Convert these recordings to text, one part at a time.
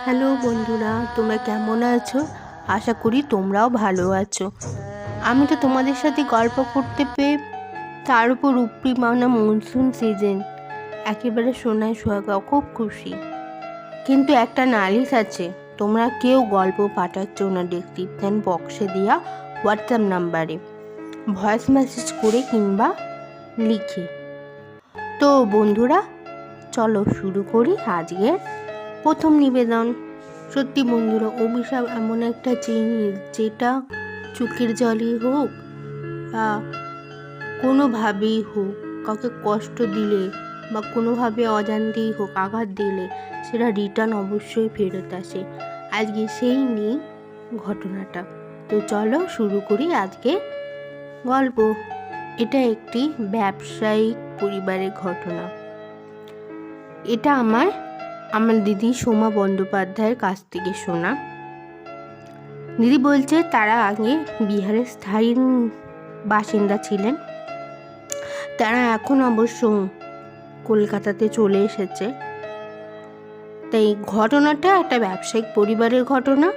Hello বন্ধুরা, তোমরা কেমন আছো? আশা করি তোমরাও ভালো আছো। আমি তো তোমাদের সাথে গল্প করতে পেয়ে তার উপর উপরি মানা মনসুন সিজন, একেবারে সোনায় সোহাগা, খুব খুশি। কিন্তু একটা নালিশ আছে, তোমরা কেউ গল্প পাঠাচ্ছ না ডেসক্রিপশন বক্সে দেওয়া হোয়াটসঅ্যাপ নাম্বারে ভয়েস মেসেজ করে কিংবা লিখে। তো বন্ধুরা, চলো শুরু করি আজকের প্রথম নিবেদন। সত্যি বন্ধুরা, অভিশাপ এমন একটা জিনিস যেটা চোখের জলই হোক বা কোনোভাবেই হোক, কাউকে কষ্ট দিলে বা কোনোভাবে অজান্তেই হোক আঘাত দিলে সেটা রিটার্ন অবশ্যই ফেরত আসে। আজকে সেই নিয়ে ঘটনাটা। তো চলো শুরু করি আজকে গল্প। এটা একটি ব্যবসায়িক পরিবারের ঘটনা। এটা আমার আমার দিদি সোমা বন্দ্যোপাধ্যায়ের কাছ থেকে শোনা। দিদি বলছে, তারা আগে বিহারের স্থায়ী বাসিন্দা ছিলেন। তারা এখন অবশ্য কলকাতাতে চলে এসেছে। তাই ঘটনাটা একটা ব্যবসায়িক পরিবারের ঘটনা।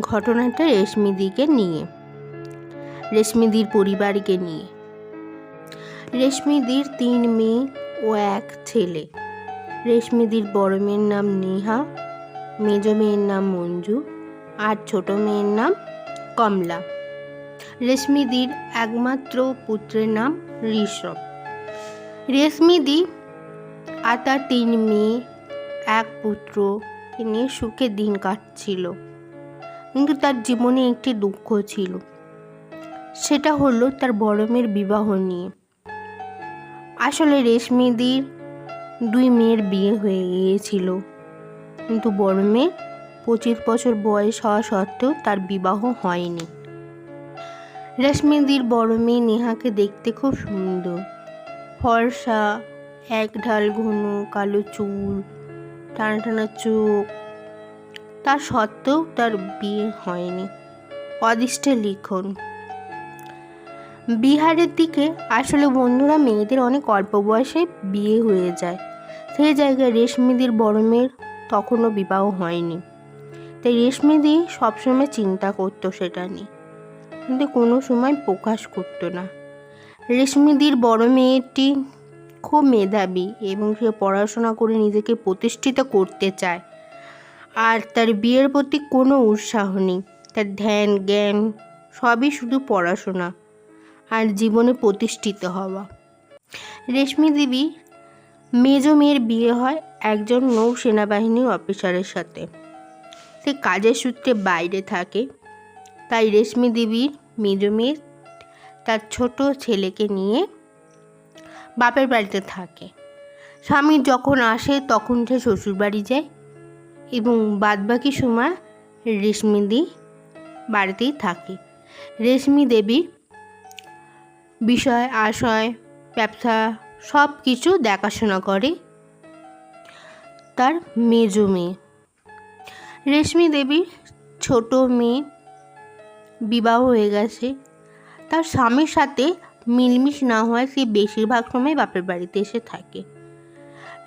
ঘটনাটা রেশমিদিকে নিয়ে রেশমিদির পরিবারকে নিয়ে। রেশমিদির তিন মেয়ে ও এক ছেলে। রেশমিদির বড় মেয়ের নাম নেহা, মেজ মেয়ের নাম মঞ্জু আর ছোট মেয়ের নাম কমলা। রেশমিদির একমাত্র পুত্রের নাম ঋষভ। রেশমিদি আর তার তিন মেয়ে, এক পুত্র নিয়ে সুখে দিন কাটছিল। কিন্তু তার জীবনে একটি দুঃখ ছিল। সেটা হলো তার বড় মেয়ের বিবাহ নিয়ে। আসলে রেশমিদির দুই মেয়ের বিয়ে হয়ে গিয়েছিল। কিন্তু বড় মেয়ে পঁচিশ বছর বয়স হওয়া সত্ত্বেও তার বিবাহ হয়নি। রেশমিদির বড় মেয়ে নেহাকে দেখতে খুব সুন্দর। ফর্সা, এক ঢাল ঘন, কালো চুল, টানা টানা চোখ। তা সত্ত্বেও তার বিয়ে হয়নি। অদিষ্টে লিখন। বিহারের দিকে আসলে বন্ধুরা মেয়েদের অনেক অল্প বয়সে বিয়ে হয়ে যায়। সেই জায়গায় রেশমিদির বড় মেয়ের তখনও বিবাহ হয়নি। তাই রেশমিদি সবসময় চিন্তা করতো সেটা নিয়ে। কিন্তু কোনো সময় প্রকাশ করতো না। রেশমিদির বড় মেয়েটি খুব মেধাবী এবং সে পড়াশোনা করে নিজেকে প্রতিষ্ঠিত করতে চায়। আর তার বিয়ের প্রতি কোনো উৎসাহ নেই। তার ধ্যান, জ্ঞান সবই শুধু পড়াশোনা। আর জীবনে প্রতিষ্ঠিত হওয়া। রেশমি দেবী, মেজ মেয়ের বিয়ে হয় একজন নৌ সেনাবাহিনীর অফিসারের সাথে। সে কাজের সূত্রে বাইরে থাকে। তাই রেশমি দেবীর মেজ মেয়ে, তার ছোট ছেলেকে নিয়ে বাপের বাড়িতে থাকে। স্বামী যখন আসে তখন সে শ্বশুরবাড়ি যায় এবং বাদবাকি সময় রেশমিদি বাড়িতেই থাকে। রেশমি দেবী বিষয়, আশয়, ব্যবসা সব কিছু দেখাশোনা করে তার মেজো মেয়ে। রেশমি দেবীর ছোট মেয়ে বিবাহ হয়ে গেছে। তার স্বামীর সাথে মিলমিশ না হয় সে বেশিরভাগ সময় বাপের বাড়িতে এসে থাকে।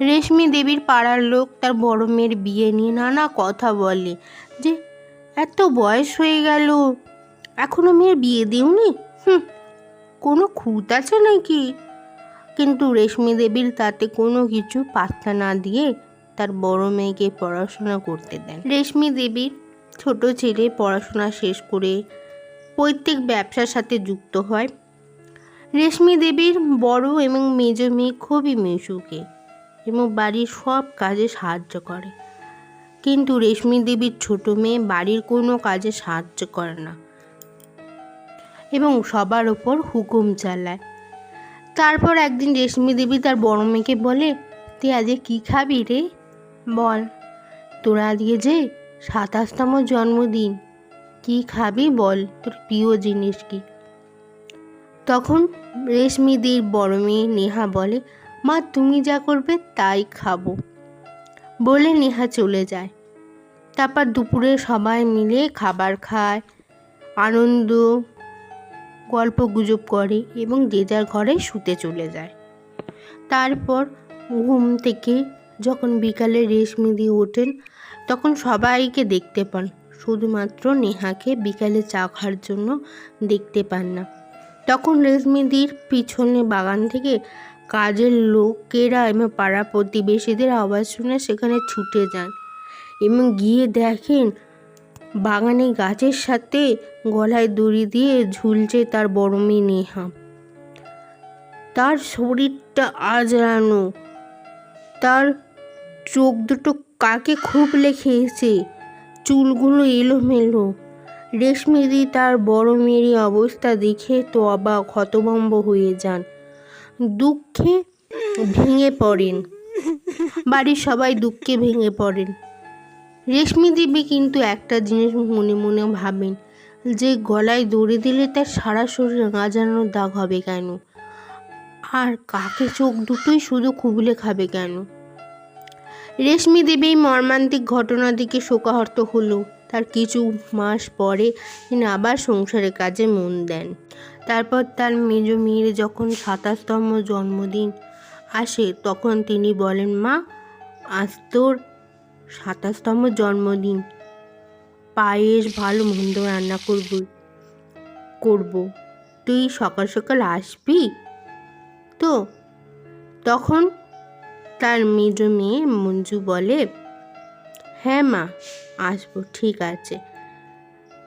রেশমি দেবীর পাড়ার লোক তার বড় মেয়ের বিয়ে নিয়ে নানা কথা বলে যে, এত বয়স হয়ে গেল এখনও মেয়ের বিয়ে দিওনি? হুম কোনো খুঁত আছে নাকি? কিন্তু রেশমি দেবীর তাতে কোনো কিছু পাত্তা না দিয়ে তার বড় মেয়েকে পড়াশোনা করতে দেন। রেশমি দেবীর ছোট ছেলে পড়াশোনা শেষ করে পৈতৃক ব্যবসার সাথে যুক্ত হয়। রেশমি দেবীর বড় এবং মেজ মেয়ে খুবই মিশুকে এবং বাড়ির সব কাজে সাহায্য করে। কিন্তু রেশমি দেবীর ছোট মেয়ে বাড়ির কোনো কাজে সাহায্য করে না। এবং সবার ওপর হুকুম চালায়। তারপর একদিন রেশমি দেবী তার বড় মেয়েকে বলে, তুই আজকে কী খাবি রে? বল, তোরা আজকে যে সাতাশতম জন্মদিন, কি খাবি বল তোর প্রিয় জিনিস কি? তখন রেশমিদির বড় মেয়ে নেহা বলে, মা, তুমি যা করবে তাই খাব। বলে নেহা চলে যায়। তারপর দুপুরে সবাই মিলে খাবার খায়, আনন্দ গল্প গুজব করে এবং যে যার ঘরে শুতে চলে যায়। তারপর ঘুম থেকে যখন বিকালে রেশমি দিয়ে ওঠেন, তখন সবাইকে দেখতে পান। শুধুমাত্র নেহাকে বিকালে চা খাওয়ার জন্য দেখতে পান না। তখন রেশমিদির পিছনে বাগান থেকে কাজের লোকেরা এবং পাড়া প্রতিবেশীদের আওয়াজ শুনে সেখানে ছুটে যান এবং গিয়ে দেখেন বাগানে গাছের সাথে গলায় দড়ি দিয়ে ঝুলছে তার বড় মেয়ে নেহা। তার শরীরটা আজরানো। তার চোখ দুটো কাকে খুব খেয়েছে চুলগুলো এলোমেলো। রেশমিদি তার বড় মেয়ের এই অবস্থা দেখে তো অবাক, হতভম্ব হয়ে যান। দুঃখে ভেঙে পড়েন। বাড়ির সবাই দুঃখে ভেঙে পড়েন। রেশমি দেবী কিন্তু একটা জিনিস মনে মনে ভাবেন, যে গলায় দড়ি দিলে তার সারা শরীরে গাজানো দাগ হবে কেন? আর কাকে চোখ দুটোই শুধু খুবলে খাবে কেন? রেশমি দেবী মর্মান্তিক ঘটনা দিকে শোকাহত হলো। তার কিছু মাস পরে তিনি আবার সংসারের কাজে মন দেন। তারপর তার মেজ মেয়ের যখন সাতাশতম জন্মদিন আসে, তখন তিনি বলেন, মা, আজ তোর সাতাশতম জন্মদিন। পায়েস, ভালো, মন্দ রান্না করব করব। তুই সকাল সকাল আসবি? তো, তখন তার মেজ মেয়ে মঞ্জু বলে হ্যাঁ মা, আসব, ঠিক আছে।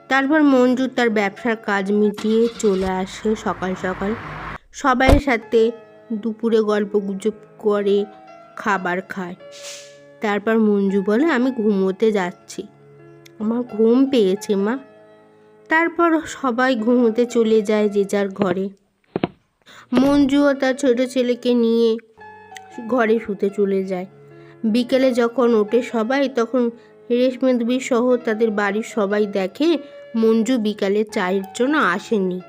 তারপর মঞ্জু তার ব্যবসার কাজ মিটিয়ে চলে আসে সকাল সকাল। সবাই সাথে দুপুরে গল্প গুজব করে, খাবার খায়। তারপর মঞ্জু বলে, আমি ঘুমোতে যাচ্ছি। আমার ঘুম পেয়েছে, মা। তারপর সবাই ঘুমোতে চলে যায় যে যার ঘরে। মঞ্জুও তার ছোট ছেলেকে নিয়ে ঘরে শুতে চলে যায়। বিকেলে যখন ওঠে সবাই, তখন রেশমি দেবী সহ তাদের বাড়ির সবাই দেখে মঞ্জু বিকালে চায়ের জন্য আসেনি।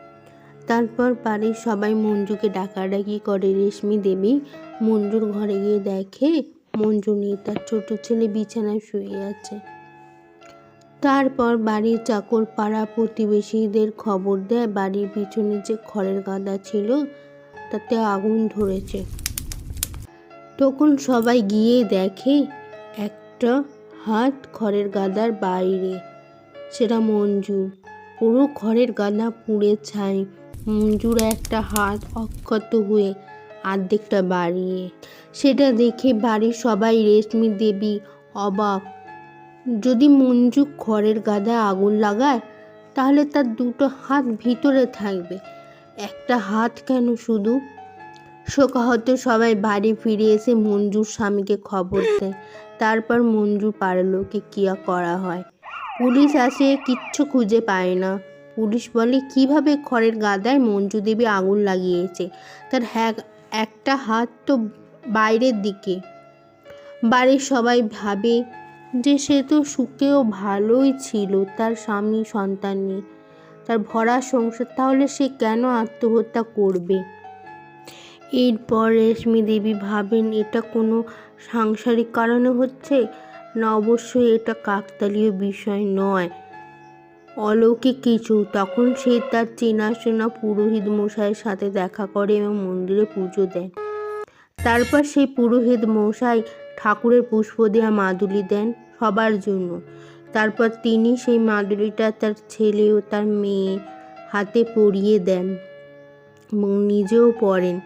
তারপর বাড়ির সবাই মঞ্জুকে ডাকাডাকি করে। রেশমি দেবী মঞ্জুর ঘরে গিয়ে দেখে মঞ্জু নেই তার ছোট ছেলে বিছানায় শুয়ে আছে। তারপর বাড়ির চাকর পাড়া প্রতিবেশীদের খবর দেয়, বাড়ির পিছনে যে খড়ের গাদা ছিল, তাতে আগুন ধরেছে। তখন সবাই গিয়ে দেখে, একটা হাত খড়ের গাদার বাইরে। সেটা মঞ্জুর পুরো খড়ের গাদা পুড়ে ছাই। মঞ্জুর একটা হাত অক্ষত হয়ে আর্ধেকটা বাড়িয়ে সেটা দেখে বাড়ির সবাই রেশমি দেবী অবাক। যদি মঞ্জু খড়ের গাদায় আগুন লাগায়, তাহলে তার দুটো হাত ভিতরে থাকবে। একটা হাত কেন শুধু? শোকাহত সবাই বাড়ি ফিরে এসে মঞ্জুর স্বামীকে খবর দেয়। তারপর মঞ্জু পারলোকে কিয়া করা হয়? পুলিশ আসে, কিচ্ছু খুঁজে পায় না। পুলিশ বলে, কীভাবে খড়ের গাদায় মঞ্জু দেবী আগুন লাগিয়েছে? তার হ্যাঁ একটা হাত তো বাইরের দিকে। বাড়ির সবাই ভাবে যে সে তো সুখেও ভালোই ছিল, তার স্বামী সন্তান নিয়ে তার ভরা সংসার, তাহলে সে কেন আত্মহত্যা করবে? এরপর রেশমি দেবী ভাবেন, এটা কোনো সাংসারিক কারণে হচ্ছে? না, অবশ্যই এটা কাকতালীয় বিষয় নয়। অলৌকিক কিছু। তখন সে তার চেনাশোনা পুরোহিত মশাইয়ের সাথে দেখা করে এবং মন্দিরে পুজো দেন। তারপর সেই পুরোহিত মশাই ঠাকুরের পুষ্প দেওয়া মাদুলি দেন সবার জন্য। তারপর তিনি সেই মাদুলিটা তার ছেলে ও তার মেয়ে হাতে পরিয়ে দেন এবং নিজেও পড়েন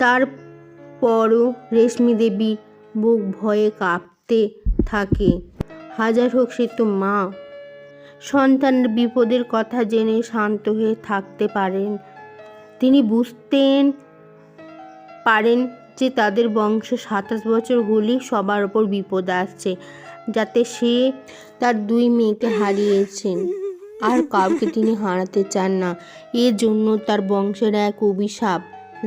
তারপরও রেশমি দেবী বুক ভয়ে কাঁপতে থাকে। হাজার হোক সে তো মা। সন্তানের বিপদের কথা জেনে শান্ত হয়ে থাকতে পারেন। তিনি বুঝতেন পারেন যে তাদের বংশে সাতাশ বছর হলেই সবার ওপর বিপদ আসছে, যাতে সে তার দুই মেয়েকে হারিয়েছেন। আর কাউকে তিনি হারাতে চান না। এর জন্য তার বংশের এক অভিশাপ,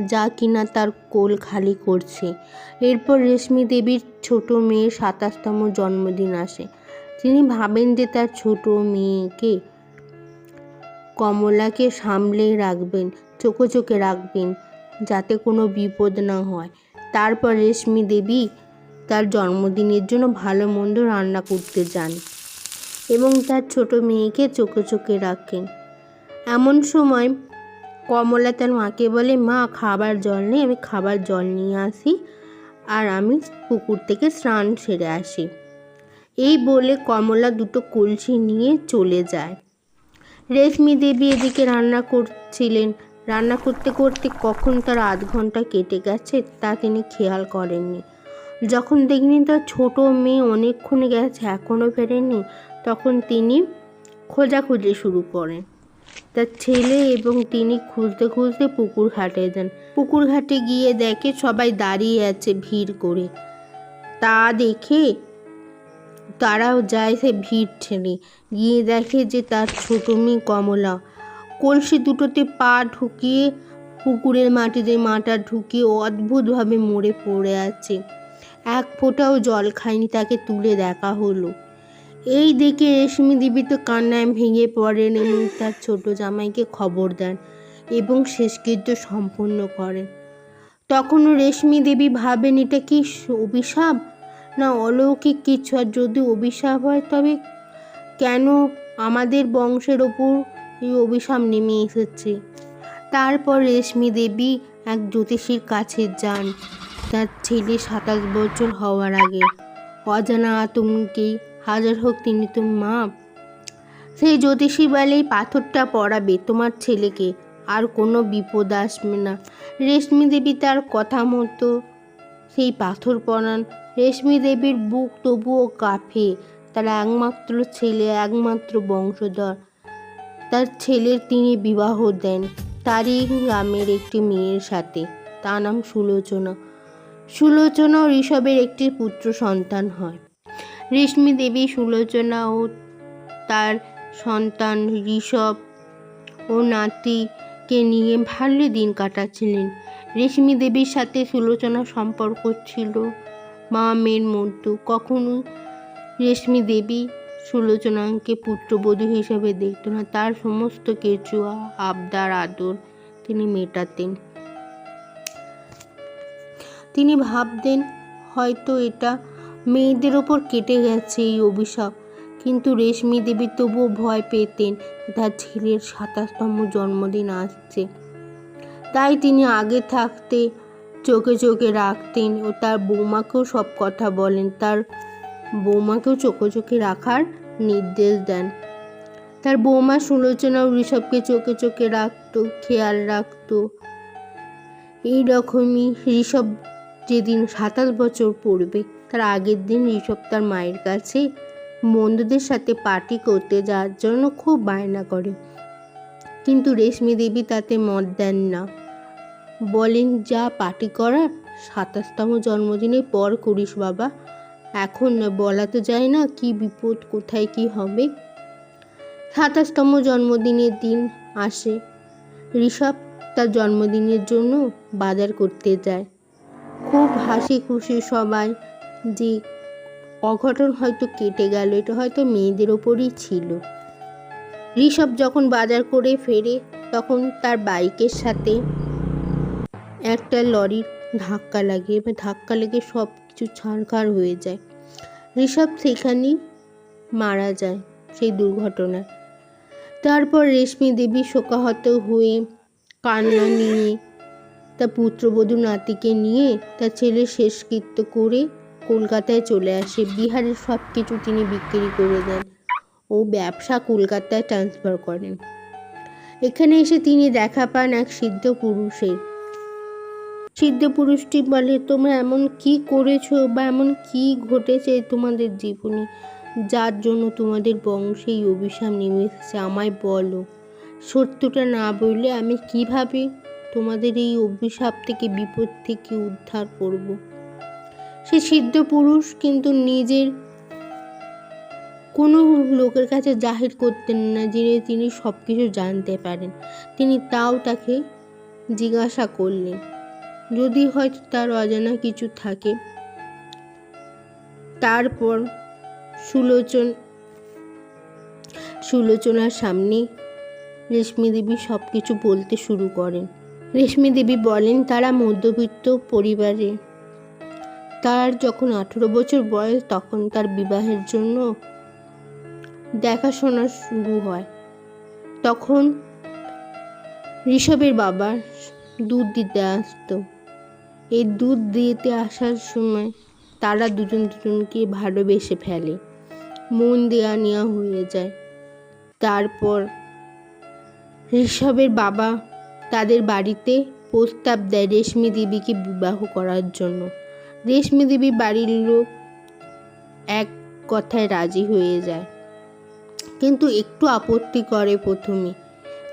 যা কিনা তার কোল খালি করছে। এরপর রেশমি দেবীর ছোট মেয়ের সাতাশতম জন্মদিন আসে। তিনি ভাবেন যে তার ছোট মেয়েকে কমলাকে সামলে রাখবেন, চোখে চোখে রাখবেন, যাতে কোনো বিপদ না হয়। তারপর রেশমি দেবী তার জন্মদিনের জন্য ভালো মন্দ রান্না করতে যান এবং তার ছোট মেয়েকে চোখে চোখে রাখেন। এমন সময় কমলা তার মাকে বলে, মা, খাবার জল নেই আমি খাবার জল নিয়ে আসি আর আমি পুকুর থেকে স্নান সেরে আসি। এই বলে কমলা দুটো কলসি নিয়ে চলে যায়। রেশমি দেবী এদিকে রান্না করছিলেন। রান্না করতে করতে কখন তার আধ ঘণ্টা কেটে গেছে তা তিনি খেয়াল করেননি। যখন দেখলেন তার ছোট মেয়ে অনেকক্ষণ গেছে এখনও ফেরেনি তখন তিনি খোঁজাখুঁজি শুরু করেন। তার ছেলে এবং তিনি খুঁজতে খুঁজতে পুকুর ঘাটে যান। পুকুর ঘাটে গিয়ে দেখে সবাই দাঁড়িয়ে আছে ভিড় করে। তা দেখে তারাও যায় সে ভিড় ছেড়ে গিয়ে দেখে যে তার ছোট মেয়ে কমলা। কলসি দুটোতে পা ঢুকিয়ে পুকুরের মাটিতে মাটা ঢুকিয়ে অদ্ভুতভাবে মরে পড়ে আছে। এক ফোঁটাও জল খায়নি, তাকে তুলে দেখা হলো। এই দেখে রেশমি দেবী তো কান্নায় ভেঙে পড়েন এবং তার ছোট জামাইকে খবর দেন এবং শেষকৃত্য সম্পন্ন করেন। তখনও রেশমি দেবী ভাবেন, এটা কি অভিশাপ? না অলৌকিক কিছু আর যদি অভিশাপ হয়, তবে কেন আমাদের বংশের ওপর এই অভিশাপ নেমে এসেছে? তারপর রেশমি দেবী এক জ্যোতিষীর কাছে যান। তার ছেলে সাতাশ বছর হওয়ার আগে। অজানা আতঙ্কে হাজার হোক তিনি তো মা। সেই জ্যোতিষী বলে, পাথরটা পড়াবে তোমার ছেলেকে, আর কোনো বিপদ আসবে না। রেশমি দেবী তার কথা মতো সেই পাথর পড়ান রেশমি দেবীর বুক তবুও কাঁপে। তার একমাত্র ছেলে, একমাত্র বংশধর। তার ছেলের তিনি বিবাহ দেন তারই গ্রামের একটি মেয়ের সাথে। তার নাম সুলোচনা। সুলোচনা ঋষভের একটি পুত্র সন্তান হয়। রেশমি দেবী, সুলোচনা ও তার সন্তান ঋষভ ও নাতিকে নিয়ে ভালো দিন কাটাচ্ছিলেন। রেশমি দেবীর সাথে সুলোচনার সম্পর্ক ছিল। মা মেয়ের মধ্যে কখনো রেশমি দেবী সুলোচনাকে পুত্রবধূ হিসেবে দেখত না। তার সমস্ত কিছু আবদার, আদর তিনি মেটাতেন। তিনি ভাবতেন, হয়তো এটা মেয়েদের ওপর কেটে গেছে এই অভিশাপ। কিন্তু রেশমি দেবী তবুও ভয় পেতেন। তার ছেলের সাতাশতম জন্মদিন আসছে। তাই তিনি আগে থাকতে চোখে চোখে রাখতেন ও তার বৌমাকেও সব কথা বলেন। তার বৌমাকেও চোখে চোখে রাখার নির্দেশ দেন। তার বৌমা সুলোচনা ঋষভকে চোখে চোখে রাখত, খেয়াল রাখত। এই রকমই ঋষভ যেদিন সাতাশ বছর পড়বে, তার আগের দিন ঋষভ তার মায়ের কাছে বন্ধুদের সাথে পার্টি করতে যাওয়ার জন্য খুব বায়না করে। কিন্তু রেশমি দেবী তাতে মত দেন না। বলেন, যা পার্টি করার, সাতাশতম জন্মদিনের পর করিস বাবা। এখন বলা তো যায় না কি বিপদ, কোথায় কি হবে। সাতাশতম জন্মদিনের দিন আসে। ঋষভ তার জন্মদিনের জন্য বাজার করতে যায়। খুব হাসি খুশি সবাই যে অঘটন হয়তো কেটে গেল, এটা হয়তো মেয়েদের ওপরই ছিল। ঋষভ যখন বাজার করে ফেরে, তখন তার বাইকের সাথে একটা লরির ধাক্কা লাগে, এবার ধাক্কা লেগে সব কিছু ছাড়খাড় হয়ে যায়। ঋষভ সেখানেই মারা যায় সেই দুর্ঘটনায়। তারপর রেশমি দেবী শোকাহত হয়ে কান্না নিয়ে তার পুত্রবধূ নাতিকে নিয়ে তার ছেলের শেষকৃত্য করে কলকাতায় চলে আসে। বিহারের সব কিছু তিনি বিক্রি করে দেন। ও ব্যবসা কলকাতায় ট্রান্সফার করেন। এখানে এসে তিনি দেখা পান এক সিদ্ধ পুরুষের। সিদ্ধ পুরুষটি বলে, তোমরা এমন কি করেছ বা এমন কি ঘটেছে তোমাদের জীবনে যার জন্য তোমাদের বংশে এই অভিশাপ নেমে এসেছে? আমায় বলো। সত্যটা না বললে আমি কীভাবে তোমাদের এই অভিশাপ থেকে, বিপদ থেকে উদ্ধার করব? সে সিদ্ধ পুরুষ কিন্তু নিজের কোনো লোকের কাছে জাহির করতেন না যিনি তিনি সব কিছু জানতে পারেন। তিনি তাও তাকে জিজ্ঞাসা করলেন, যদি হয়তো তার অজানা কিছু থাকে? তারপর সুলোচন, সুলোচনার সামনে রেশমি দেবী সব কিছু বলতে শুরু করেন। রেশমি দেবী বলেন, তারা মধ্যবিত্ত পরিবারে তার যখন আঠেরো বছর বয়স, তখন তার বিবাহের জন্য দেখাশোনা শুরু হয়। তখন ঋষভের বাবা দুধ দিতে আসতো। এই দুধ দিতে আসার সময় তারা দুজন দুজনকে ভালোবেসে ফেলে। মন দেয়া নেওয়া হয়ে যায়। তারপর ঋষভের বাবা তাদের বাড়িতে প্রস্তাব দেয় রেশমি দেবীকে বিবাহ করার জন্য। রেশমি দেবী বাড়ির লোক এক কথায় রাজি হয়ে যায়। কিন্তু একটু আপত্তি করে প্রথমে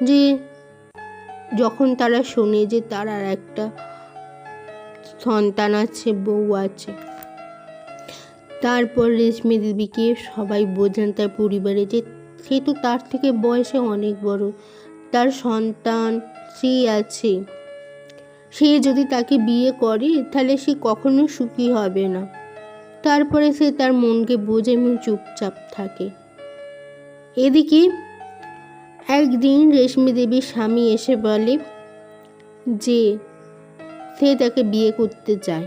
যে যখন তারা শোনে যে তার আর একটা সন্তান আছে, বউ আছে, তারপর রেশমি দেবীকে সবাই বোঝান তার পরিবারে যে সে তো তার থেকে বয়সে অনেক বড়। তার সন্তান স্ত্রী আছে। সে যদি তাকে বিয়ে করে, তাহলে সে কখনো সুখী হবে না। তারপরে সে তার মনকে বোঝে এবং চুপচাপ থাকে। এদিকে একদিন রেশমি দেবীর স্বামী এসে বলে যে, সে তাকে বিয়ে করতে চায়।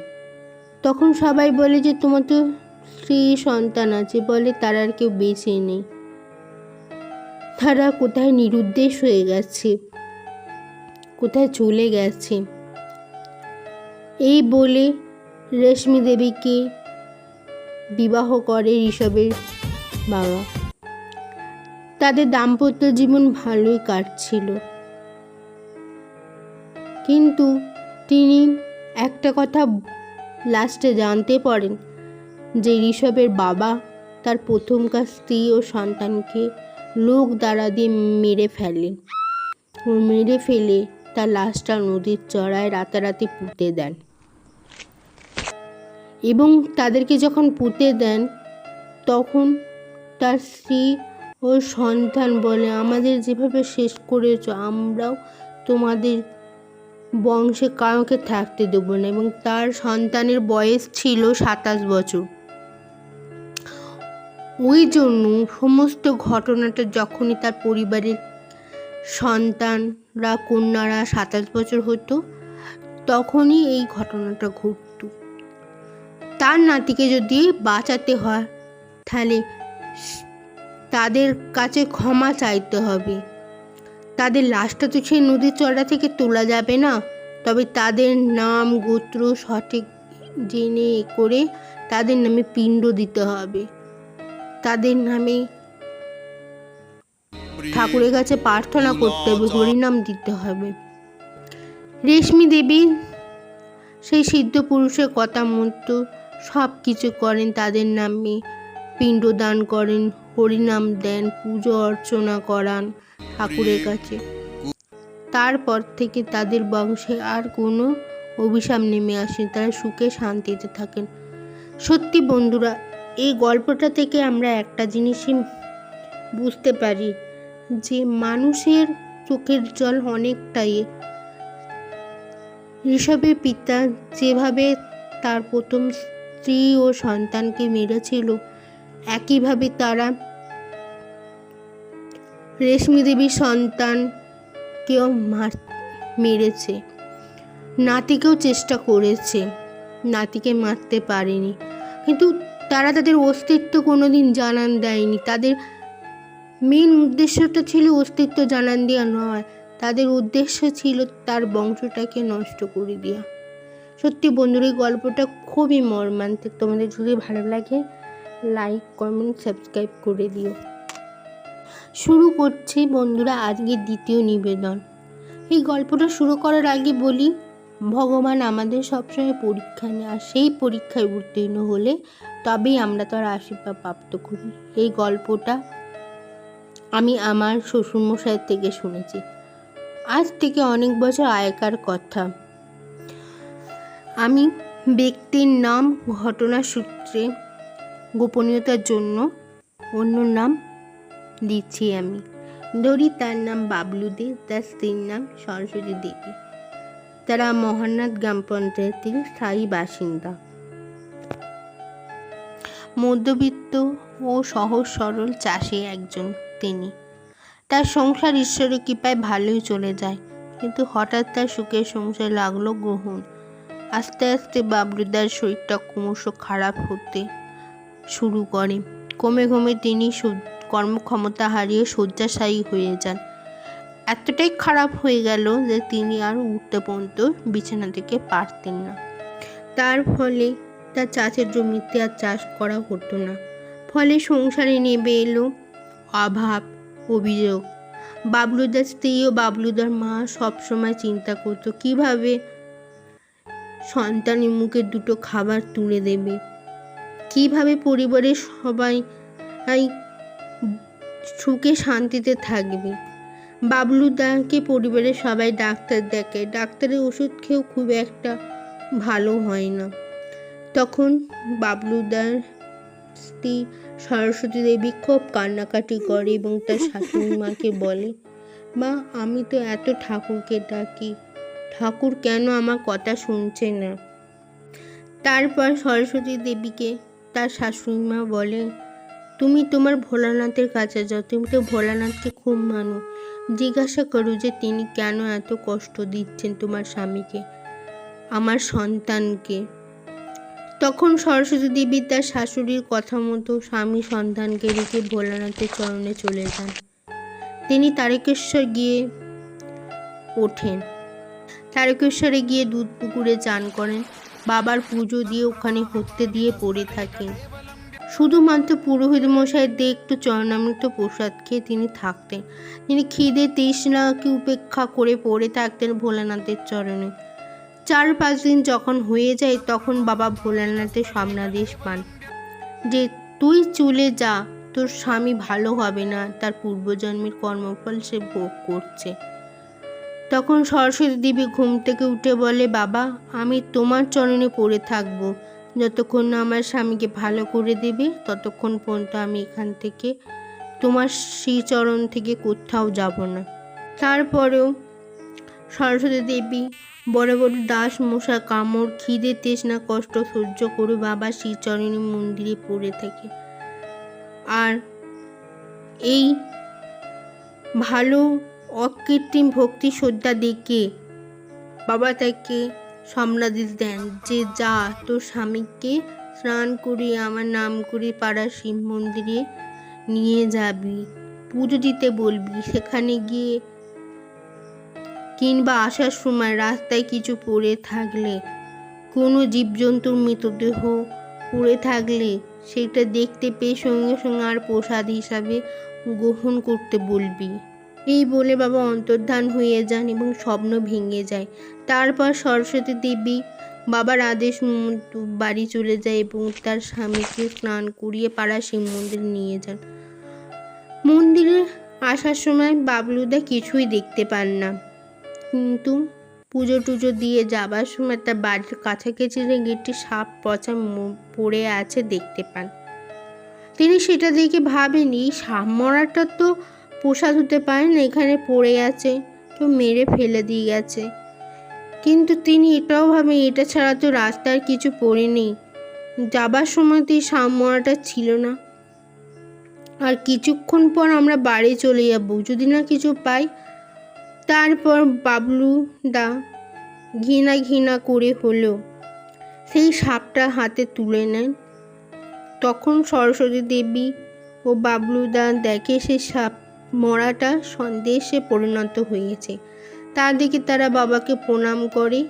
তখন সবাই বলে যে, তোমার তো স্ত্রী সন্তান আছে, বলে তার আর কেউ বেঁচে নেই। তারা কোথায় নিরুদ্দেশ হয়ে গেছে, কোথায় চলে গেছে। এই বলে রেশমি দেবীকে বিবাহ করে ঋষভের বাবা। তাদের দাম্পত্য জীবন ভালোই কাটছিল। কিন্তু তিনি একটা কথা লাস্টে জানতে পারেন যে ঋষভের বাবা তার প্রথমকার স্ত্রী ও সন্তানকে লোক দ্বারা দিয়ে মেরে ফেলেন। ও মেরে ফেলে তার লাশটা নদীর চড়ায় রাতারাতি পুঁতে দেন। এবং তাদেরকে যখন পুঁতে দেন, তখন তার স্ত্রী ও সন্তান বলে, আমাদের যেভাবে শেষ করেছ, আমরাও তোমাদের বংশে কাউকে থাকতে দেবো না। এবং তার সন্তানের বয়স ছিল সাতাশ বছর। ওই জন্য সমস্ত ঘটনাটা যখনই তার পরিবারের সন্তানরা, কন্যারা সাতাশ বছর হতো, তখনই এই ঘটনাটা ঘটত। তার নাতিকে যদি বাঁচাতে হয় তাহলে তাদের কাছে ক্ষমা চাইতে হবে। তাদের লাশটা তো সেই নদীর চড়া থেকে তোলা যাবে না। তবে তাদের নাম গোত্র সঠিক জেনে করে তাদের নামে পিণ্ড দিতে হবে। তাদের নামে ঠাকুরের কাছে প্রার্থনা করতে হবে হরিনাম দিতে হবে। রেশমি দেবী সেই সিদ্ধ পুরুষের কথা মতো সব কিছু করেন তাদের নামে পিণ্ডদান করেন হরিনাম দেন পুজো অর্চনা করান ঠাকুরের কাছে। তারপর থেকে তাদের বংশে আর কোনো অভিশাপ নেমে আসে তারা সুখে শান্তিতে থাকেন। সত্যি বন্ধুরা এই গল্পটা থেকে আমরা একটা জিনিসই বুঝতে পারি যে মানুষের চোখের জল অনেকটাই। ঋষভের পিতা যেভাবে তার প্রথম স্ত্রী ও সন্তানকে মেরেছিল। একইভাবে তারা রেশমি দেবীর সন্তানকেও মার, মেরেছে। নাতিকেও চেষ্টা করেছে। নাতিকে মারতে পারেনি। কিন্তু তারা তাদের অস্তিত্ব কোনোদিন জানান দেয়নি। তাদের মেন উদ্দেশ্যটা ছিল অস্তিত্ব জানান দেওয়া নয়। তাদের উদ্দেশ্য ছিল তার বংশটাকে নষ্ট করে দেওয়া। সত্যি বন্ধুর এই গল্পটা খুবই মর্মান্তিক। তোমাদের যদি ভালো লাগে লাইক কমেন্ট সাবস্ক্রাইব করে দিও। শুরু করছি বন্ধুরা আজকে দ্বিতীয় নিবেদন। এই গল্পটা শুরু করার আগে বলি, ভগবান আমাদের সবসময় পরীক্ষা নেয় আর সেই পরীক্ষায় উত্তীর্ণ হলে তবেই আমরা তার আশীর্বাদ প্রাপ্ত করি। এই গল্পটা আমি আমার শ্বশুরমশাইয়ের থেকে শুনেছি। আজ থেকে অনেক বছর আগেকার কথা। আমি ব্যক্তির নাম, ঘটনা সূত্রে গোপনীয়তার জন্য অন্য নাম দিচ্ছি আমি। ধরি তার নাম বাবলু দে, তার স্ত্রীর নাম সরস্বতী দেবী। তারা মহানাথ গ্রাম পঞ্চায়েতের স্থায়ী বাসিন্দা। মধ্যবিত্ত ও সহজ সরল চাষি একজন তিনি। তার সংসার ঈশ্বরের কৃপায় ভালোই চলে যায়, কিন্তু হঠাৎ তার সুখের সংসার লাগল গ্রহণ আস্তে আস্তে বাবলুদার শরীরটা ক্রমশ খারাপ হতে শুরু করে। কমে কমে তিনি কর্মক্ষমতা হারিয়ে শয্যাশায়ী হয়ে যান। এতটাই খারাপ হয়ে গেল যে তিনি আর উঠতে পর্যন্ত বিছানা থেকে পারতেন না। তার ফলে তার চাষের জমিতে আর চাষ করা হতো না। ফলে সংসারে নেমে এলো অভাব, অভিযোগ। বাবলুদার স্ত্রী ও বাবলুদার মা সবসময় চিন্তা করতো, কীভাবে সন্তানের মুখে দুটো খাবার তুলে দেবে। কীভাবে পরিবারের সবাই সুখে শান্তিতে থাকবে? বাবলুদাকে পরিবারের সবাই ডাক্তার দেখে। ডাক্তারের ওষুধ খেয়েও খুব একটা ভালো হয় না। তখন বাবলুদার স্ত্রী সরস্বতী দেবী খুব কান্নাকাটি করে এবং তার শাশুড়ি মাকে বলে, মা, আমি তো এত ঠাকুরকে ডাকি। ঠাকুর কেন আমার কথা শুনছে না? তারপর সরস্বতী দেবীকে তার শাশুড়ি মা বলে তুমি তোমার ভোলানাথের কাছে যাও, তুমি তো ভোলানাথকে খুব মানো। জিজ্ঞাসা করো যে তিনি কেন এত কষ্ট দিচ্ছেন তোমার স্বামীকে, আমার সন্তানকে? তখন সরস্বতী দেবী তার শাশুড়ির কথা মতো স্বামী সন্তানকে রেখে ভোলানাথের চরণে চলে যান। তিনি তারকেশ্বর গিয়ে ওঠেন। তারকেশ্বরে গিয়ে দুধ পুকুরে চান করেন। বাবার পুজো দিয়ে ওখানে হত্যে দিয়ে পড়ে থাকেন। শুধুমাত্র পুরোহিত মশাইদের একটু চরণামৃত প্রসাদ খেয়ে তিনি থাকতেন। তিনি খিদে তৃষ্ণাকে উপেক্ষা করে পড়ে থাকতেন ভোলানাথের চরণে। চার পাঁচ দিন যখন হয়ে যায়, তখন বাবা ভোলানাথের স্বপ্নাদেশ পান যে, তুই চলে যা, তোর স্বামী ভালো হবে না, তার পূর্বজন্মের কর্মফল সে ভোগ করছে। তখন সরস্বতী দেবী ঘুম থেকে উঠে বলে, বাবা, আমি তোমার চরণে পড়ে থাকব। যতক্ষণ না আমার স্বামীকে ভালো করে দেবে, ততক্ষণ পর্যন্ত আমি এখান থেকে, তোমার শ্রীচরণ থেকে কোথাও যাব না। তারপরেও সরস্বতী দেবী বড় বড় দাস মশা কামড়, খিদে, তেষ্ণা, কষ্ট সহ্য করে বাবা শ্রীচরণী মন্দিরে পড়ে থাকে। আর এই ভালো অকৃত্রিম ভক্তি শ্রদ্ধা দেখে বাবা তাকে সম্রাদিস দেন। যে যা তোর স্বামীকে স্নান করে আমার নাম করে পাড়ার শিব মন্দিরে নিয়ে যাবি, পুজো দিতে বলবি। সেখানে গিয়ে কিংবা আসার সময় রাস্তায় কিছু পড়ে থাকলে, কোনো জীবজন্তুর মৃতদেহ পড়ে থাকলে সেটা দেখতে পেয়ে সঙ্গে সঙ্গে আর প্রসাদ হিসাবে গ্রহণ করতে বলবি। এই বলে বাবা অন্তর্ধান হয়ে যান এবং স্বপ্ন ভেঙে যায়। তারপর সরস্বতী দেবী বাবার আদেশ বাড়ি চলে যায় এবং তার স্বামীকে স্নান করিয়ে পাড়া শিব মন্দিরে নিয়ে যান। মন্দিরে আসার সময় বাবলুদা কিছুই দেখতে পান না। কিন্তু পুজো টুজো দিয়ে যাবার সময় তার বাড়ির কাছাকাছি একটি সাপ পচা পড়ে আছে দেখতে পান। তিনি সেটা দেখে ভাবেনি সাপ মরাটা তো প্রসাদ হতে পারে না, এখানে পড়ে আছে, তো মেরে ফেলে দিয়ে গেছে। কিন্তু তিনি এটাও ভাবেন, এটা ছাড়া তো রাস্তার কিছু পড়ে নেই। যাবার সময় তো এই সাপ মরাটা ছিল না। আর কিছুক্ষণ পর আমরা বাড়ি চলে যাব, যদি না কিছু পাই। তারপর বাবলু দা ঘৃণা ঘৃণা করে হলো সেই সাপটা হাতে তুলে নেন। তখন সরস্বতী দেবী ও বাবলুদা দেখে সে সাপ মরাটা সন্দেশে পরিণত হয়েছে। তা দেখে তারা বাবাকে প্রণাম করে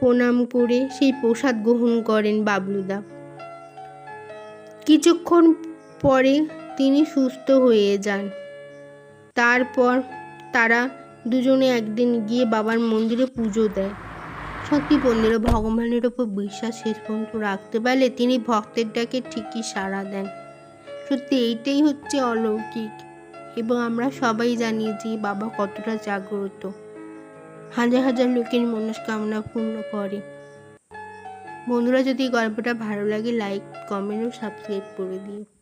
প্রণাম করে সেই প্রসাদ গ্রহণ করেন বাবলুদা। কিছুক্ষণ পরে তিনি সুস্থ হয়ে যান। তারপর তারা দুজনে একদিন গিয়ে বাবার মন্দিরে পুজো দেয়। সত্যি বন্ধুরা, ভগবানের ওপর বিশ্বাস শেষ পর্যন্ত রাখতে পারলে তিনি ভক্তের ডাকে ঠিকই সাড়া দেন। সত্যি এইটাই হচ্ছে অলৌকিক। এবং আমরা সবাই জানি যে বাবা কতটা জাগ্রত। হাজার হাজার লোকের মনস্কামনা পূর্ণ করে। বন্ধুরা, যদি গল্পটা ভালো লাগে লাইক কমেন্ট ও সাবস্ক্রাইব করে দিও।